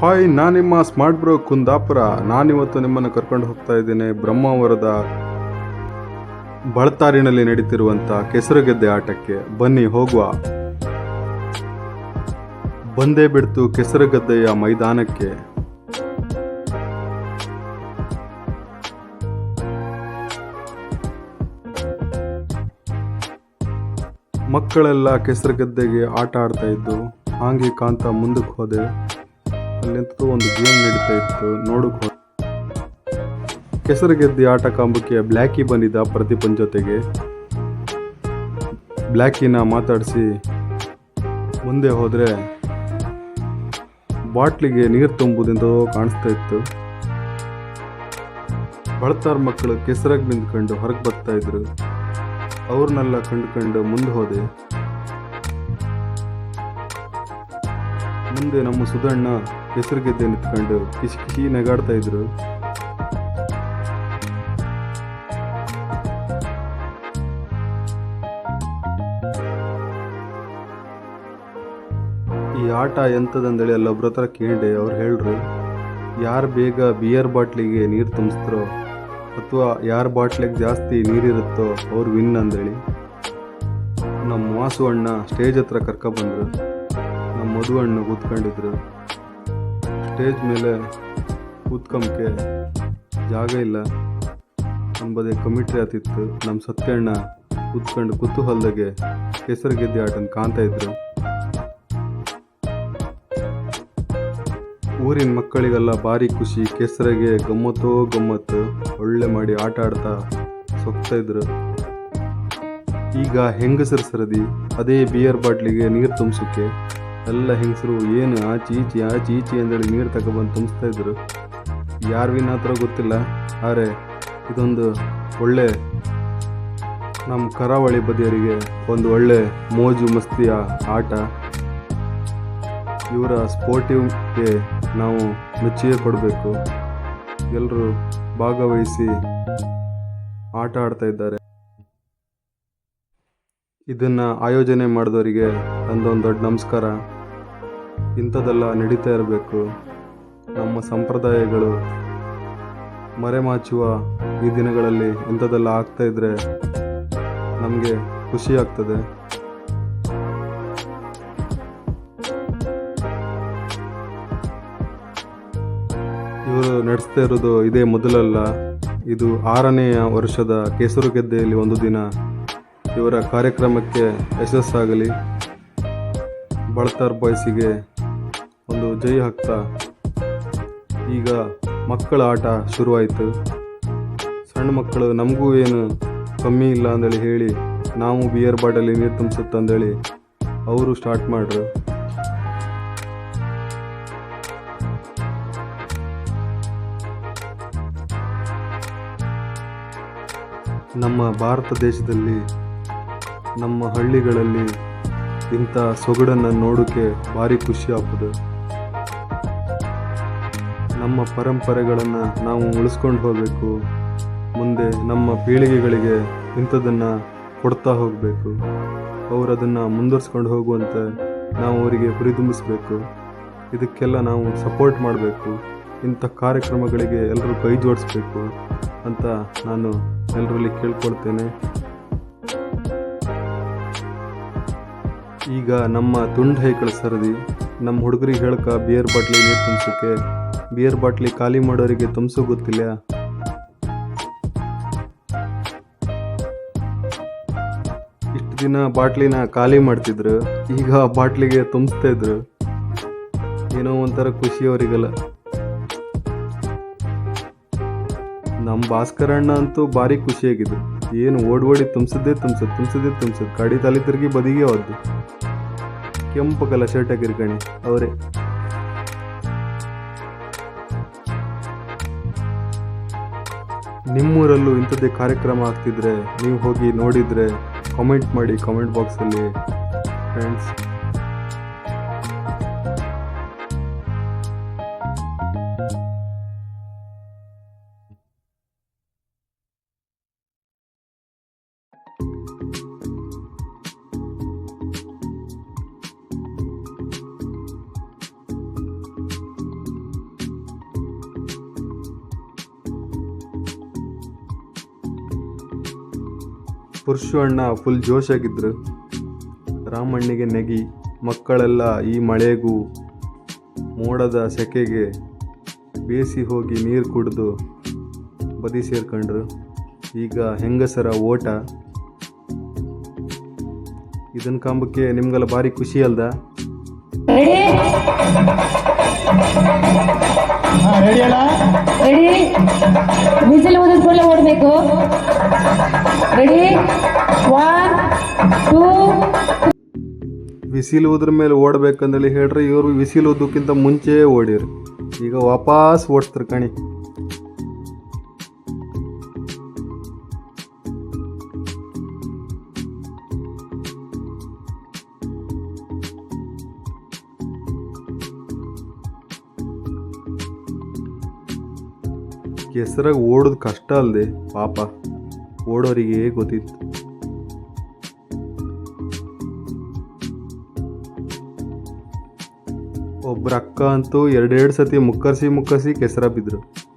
Hi, ನಾನು ನಿಮ್ಮ smart bro Kundapura. ನಾನಿವತ್ತು ನಿಮ್ಮನ್ನು ಕರ್ಕೊಂಡು ಹೋಗ್ತಾ ಇದ್ದೇನೆ ಬ್ರಹ್ಮಾವರದ ಬಳತಾರಿನಲ್ಲಿ ನಡೀತಿರುವಂಥ ಕೆಸರುಗೆದ್ದೆ ಆಟಕ್ಕೆ. ಬನ್ನಿ, ಹೋಗುವ. ಬಂದೇ ಬಿಡ್ತು ಕೆಸರುಗದ್ದೆಯ ಮೈದಾನಕ್ಕೆ. ಮಕ್ಕಳೆಲ್ಲ ಕೆಸರುಗದ್ದೆಗೆ ಆಟ ಆಡ್ತಾ ಇದ್ದು, ಹಾಂಗಿ ಕಾಂತ ಮುಂದಕ್ಕೆ ಹೋದೆ. ಅಲ್ಲಿಂತೂ ಒಂದು ಗೇಮ್ ನಡೀತಾ ಇತ್ತು, ನೋಡಕ್ ಕೆಸರು ಗೆದ್ದಿ ಆಟ ಕಾಂಬಕ್ಕೆ ಬ್ಲ್ಯಾಕಿ ಬಂದಿದ್ದ ಪ್ರದೀಪನ್ ಜೊತೆಗೆ. ಬ್ಲ್ಯಾಕಿನ ಮಾತಾಡಿಸಿ, ಮುಂದೆ ಹೋದರೆ ಬಾಟ್ಲಿಗೆ ನೀರು ತುಂಬುವುದೆಂದು ಕಾಣಿಸ್ತಾ ಇತ್ತು. ಬಳತಾರ್ ಮಕ್ಕಳು ಕೆಸರಾಗಿ ನಿಂತ್ಕೊಂಡು ಹೊರಗೆ ಬರ್ತಾ ಇದ್ರು. ಅವ್ರನ್ನೆಲ್ಲ ಕಂಡುಕೊಂಡು ಮುಂದೆ ಹೋದೆ. ಮುಂದೆ ನಮ್ಮ ಸುಧಣ್ಣ ಕೆಸರುಗೆದ್ದೆ ನಿಂತ್ಕೊಂಡು ಕಿಸಿ ಕಿಸಿ ನಗಾಡ್ತಾ ಇದ್ರು. ಈ ಆಟ ಎಂಥದಂದೇಳಿ ಅಲ್ಲೊಬ್ರ ಹತ್ರ ಕೇಳಿ ಅವ್ರು ಹೇಳ್ರು, ಯಾರು ಬೇಗ ಬಿಯರ್ ಬಾಟ್ಲಿಗೆ ನೀರು ತುಂಬಿಸ್ತಾರೋ ಅಥವಾ ಯಾರ ಬಾಟ್ಲಿಗೆ ಜಾಸ್ತಿ ನೀರಿರುತ್ತೋ ಅವ್ರು ವಿನ್ ಅಂದೇಳಿ. ನಮ್ಮ ವಾಸು ಅಣ್ಣ ಸ್ಟೇಜ್ ಹತ್ರ ಕರ್ಕೊಬಂದ್ರು. ನಮ್ಮ ಮಧು ಅಣ್ಣ ಕೂತ್ಕೊಂಡಿದ್ರು. ಸ್ಟೇಜ್ ಮೇಲೆ ಕೂತ್ಕೊಂಬಕ್ಕೆ ಜಾಗ ಇಲ್ಲ. ಅಂಬದೇ ಕಮಿಟ್ರಿ ಆತಿತ್ತು. ನಮ್ಮ ಸತ್ಯಣ್ಣ ಕೂತ್ಕೊಂಡು ಕುತೂಹಲದಾಗೆ ಕೆಸರು ಗೆದ್ದೆ ಆಟನ ಕಾಣ್ತಾ ಇದ್ರು. ಊರಿನ ಮಕ್ಕಳಿಗೆಲ್ಲ ಭಾರಿ ಖುಷಿ. ಕೆಸರಿಗೆ ಗಮ್ಮತ್ತೋ ಗಮ್ಮತ್ತು ಒಳ್ಳೆ ಮಾಡಿ ಆಟ ಆಡ್ತಾ ಸೊಕ್ತಾ ಇದ್ರು. ಈಗ ಹೆಂಗಸರು ಸರದಿ, ಅದೇ ಬಿಯರ್ ಬಾಟ್ಲಿಗೆ ನೀರು ತುಂಬಿಸೋಕೆ ಎಲ್ಲ ಹೆಂಗಸರು, ಏನು ಆಚಿ ಈಚಿ ಆಚಿ ಈಚಿ ಅಂದೇಳಿ ನೀರು ತಗೊಬಂದು ತುಂಬಿಸ್ತಾ ಇದ್ರು. ಯಾರು ವಿನ್ ಹತ್ರ ಗೊತ್ತಿಲ್ಲ, ಆದರೆ ಇದೊಂದು ಒಳ್ಳೆ ನಮ್ಮ ಕರಾವಳಿ ಬದಿಯರಿಗೆ ಒಂದು ಒಳ್ಳೆ ಮೋಜು ಮಸ್ತಿಯ ಆಟ. ಇವರ ಸ್ಪೋರ್ಟಿವ್ಗೆ ನಾವು ಮೆಚ್ಚುಗೆ ಕೊಡಬೇಕು. ಎಲ್ಲರೂ ಭಾಗವಹಿಸಿ ಆಟ ಆಡ್ತಾ ಇದ್ದಾರೆ. ಇದನ್ನು ಆಯೋಜನೆ ಮಾಡಿದವರಿಗೆ ನಂದೊಂದು ದೊಡ್ಡ ನಮಸ್ಕಾರ. ಇಂಥದ್ದೆಲ್ಲ ನಡೀತಾ ಇರಬೇಕು. ನಮ್ಮ ಸಂಪ್ರದಾಯಗಳು ಮರೆಮಾಚುವ ಈ ದಿನಗಳಲ್ಲಿ ಇಂಥದ್ದೆಲ್ಲ ಆಗ್ತಾ ಇದ್ರೆ ನಮಗೆ ಖುಷಿ ಆಗ್ತದೆ. ಇವರು ನಡೆಸ್ತಾ ಇರೋದು ಇದೇ ಮೊದಲಲ್ಲ. ಇದು ಆರನೆಯ ವರ್ಷದ ಕೇಸರು ಗೆದ್ದೆಯಲ್ಲಿ ಒಂದು ದಿನ ಇವರ ಕಾರ್ಯಕ್ರಮಕ್ಕೆ ಯಶಸ್ಸಾಗಲಿ. ಬಳತಾರ್ ಬಾಯ್ಸಿಗೆ ಒಂದು ಜೈ ಹಾಕ್ತಾ. ಈಗ ಮಕ್ಕಳ ಆಟ ಶುರುವಾಯಿತು. ಸಣ್ಣ ಮಕ್ಕಳು, ನಮಗೂ ಏನು ಕಮ್ಮಿ ಇಲ್ಲ ಅಂದೇಳಿ ಹೇಳಿ, ನಾವು ಬಿಯರ್ ಬಾಟಲಿ ನೀರು ತುಂಬಿಸುತ್ತಂದೇಳಿ ಅವರು ಸ್ಟಾರ್ಟ್ ಮಾಡ್ರು. ನಮ್ಮ ಭಾರತ ದೇಶದಲ್ಲಿ, ನಮ್ಮ ಹಳ್ಳಿಗಳಲ್ಲಿ ಇಂಥ ಸೊಗಡನ್ನು ನೋಡೋಕ್ಕೆ ಭಾರಿ ಖುಷಿ ಆಗ್ತದೆ. ನಮ್ಮ ಪರಂಪರೆಗಳನ್ನು ನಾವು ಉಳಿಸ್ಕೊಂಡು ಹೋಗಬೇಕು. ಮುಂದೆ ನಮ್ಮ ಪೀಳಿಗೆಗಳಿಗೆ ಇಂಥದ್ದನ್ನು ಕೊಡ್ತಾ ಹೋಗಬೇಕು. ಅವರು ಅದನ್ನು ಮುಂದುವರ್ಸ್ಕೊಂಡು ಹೋಗುವಂತೆ ನಾವು ಅವರಿಗೆ ಹುರಿದುಂಬಿಸಬೇಕು ಇದಕ್ಕೆಲ್ಲ ನಾವು ಸಪೋರ್ಟ್ ಮಾಡಬೇಕು. ಇಂಥ ಕಾರ್ಯಕ್ರಮಗಳಿಗೆ ಎಲ್ಲರೂ ಕೈ ಜೋಡಿಸ್ಬೇಕು ಅಂತ ನಾನು ಎಲ್ಲರಲ್ಲಿ ಕೇಳ್ಕೊಳ್ತೇನೆ. ಈಗ ನಮ್ಮ ತುಂಡ್ ಹೈಕಳ ಸರದಿ, ನಮ್ಮ ಹುಡುಗರಿಗೆ ಹೇಳ್ಕ ಬಿಯರ್ ಬಾಟ್ಲಿ ನೀರು ತುಂಬಿಸೋಕ್ಕೆ ಬಿಯರ್ ಬಾಟ್ಲಿ ಖಾಲಿ ಮಾಡೋರಿಗೆ ತುಂಬಿಸೋ ಗೊತ್ತಿಲ್ಲ. ಇಷ್ಟು ದಿನ ಬಾಟ್ಲಿನ ಖಾಲಿ ಮಾಡ್ತಿದ್ರು, ಈಗ ಬಾಟ್ಲಿಗೆ ತುಂಬಿಸ್ತಾ ಇದ್ರು. ಏನೋ ಒಂಥರ ಖುಷಿ ಅವರಿಗೆಲ್ಲ. ನಮ್ಮ ಭಾಸ್ಕರ ಅಣ್ಣ ಅಂತೂ ಭಾರಿ ಖುಷಿಯಾಗಿದ್ರು. ಏನು ಓಡ್ ಓಡಿ ತುಂಬಿಸಿದ್ದೇ ತುಂಬಿಸದ್ ತುಂಬಿಸಿದ್ದೇ ತುಂಬಿಸದ್ ಗಾಡಿ ತಲೆ ತಿರುಗಿ ಬದಿಗೆ ಹೋದ್ದು ಕೆಂಪು ಕಲ ಶರ್ಟ್ ಹಾಕಿರ್ಕಣಿ ಅವರೇ. ನಿಮ್ಮೂರಲ್ಲೂ ಇಂಥದ್ದೇ ಕಾರ್ಯಕ್ರಮ ಆಗ್ತಿದ್ರೆ ನೀವು ಹೋಗಿ ನೋಡಿದರೆ ಕಾಮೆಂಟ್ ಮಾಡಿ ಕಾಮೆಂಟ್ ಬಾಕ್ಸಲ್ಲಿ ಫ್ರೆಂಡ್ಸ್ ಪುರುಷು ಅಣ್ಣ ಫುಲ್ ಜೋಶಾಗಿದ್ರು. ರಾಮಣ್ಣಿಗೆ ನೆಗಿ ಮಕ್ಕಳೆಲ್ಲ ಈ ಮಳೆಗೂ ಮೋಡದ ಸೆಕೆಗೆ ಬೇಸಿ ಹೋಗಿ ನೀರು ಕುಡಿದು ಬದಿ ಸೇರ್ಕೊಂಡ್ರು. ಈಗ ಹೆಂಗಸರ ಓಟ? ಇದನ್ನ ಕಾಂಬಕ್ಕೆ ನಿಮ್ಗೆಲ್ಲ ಭಾರಿ ಖುಷಿ ಅಲ್ದ? ಓಡಬೇಕು. ರೆಡಿ ಒನ್ ಟೂ ಬಿಸಿಲು ಉದ್ರ ಮೇಲೆ ಓಡಬೇಕಂದೇಳಿ ಹೇಳ್ರಿ, ಇವರು ಬಿಸಿಲು ಉದ್ದಕ್ಕಿಂತ ಮುಂಚೆ ಓಡಿರಿ. ಈಗ ವಾಪಸ್ ಓಡಿಸ್ತಾರೆ ಕಣಿ. ಕೆಸರಾಗಿ ಓಡೋದು ಕಷ್ಟ ಅಲ್ಲದೆ ಪಾಪ. ಓಡೋರಿಗೆ ಗೊತ್ತಿತ್ತು. ಒಬ್ರ ಅಕ್ಕ ಅಂತೂ ಎರಡೆರಡು ಸತಿ ಮುಕ್ಕರ್ಸಿ ಮುಕ್ಕರ್ಸಿ ಕೆಸರ ಬಿದ್ರು.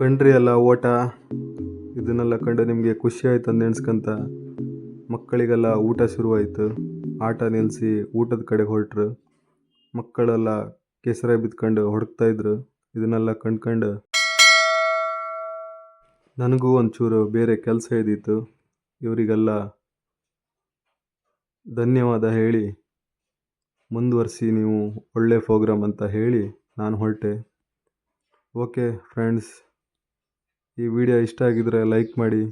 ಕಂಡ್ರಿ ಅಲ್ಲ ಓಟ? ಇದನ್ನೆಲ್ಲ ಕಂಡು ನಿಮಗೆ ಖುಷಿ ಆಯ್ತು ಅಂತ ನೆನ್ಸ್ಕೊಂತ ಮಕ್ಕಳಿಗೆಲ್ಲ ಊಟ ಶುರುವಾಯಿತು. ಆಟ ನಿಲ್ಲಿಸಿ ಊಟದ ಕಡೆ ಹೊರಟ್ರು. ಮಕ್ಕಳೆಲ್ಲ ಕೆಸರ ಬಿದ್ಕೊಂಡು ಹೊಡ್ತಾಯಿದ್ರು ಇದನ್ನೆಲ್ಲ ಕಂಡ್ಕಂಡು ನನಗೂ ಒಂಚೂರು ಬೇರೆ ಕೆಲಸ ಇದ್ದಿತ್ತು ಇವರಿಗೆಲ್ಲ ಧನ್ಯವಾದ ಹೇಳಿ. ಮುಂದುವರಿಸಿ ನೀವು ಒಳ್ಳೆ ಪ್ರೋಗ್ರಾಮ್ ಅಂತ ಹೇಳಿ ನಾನು ಹೊರಟೆ. Okay friends. ಈ ವಿಡಿಯೋ ಇಷ್ಟ ಆಗಿದ್ದರೆ ಲೈಕ್ ಮಾಡಿ,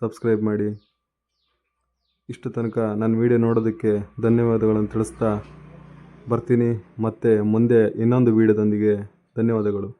ಸಬ್ಸ್ಕ್ರೈಬ್ ಮಾಡಿ. ಇಷ್ಟು ತನಕ ನನ್ನ ವಿಡಿಯೋ ನೋಡೋದಕ್ಕೆ ಧನ್ಯವಾದಗಳನ್ನು ತಿಳಿಸ್ತಾ ಬರ್ತೀನಿ. ಮತ್ತು ಮುಂದೆ ಇನ್ನೊಂದು ವಿಡಿಯೋದೊಂದಿಗೆ ಧನ್ಯವಾದಗಳು.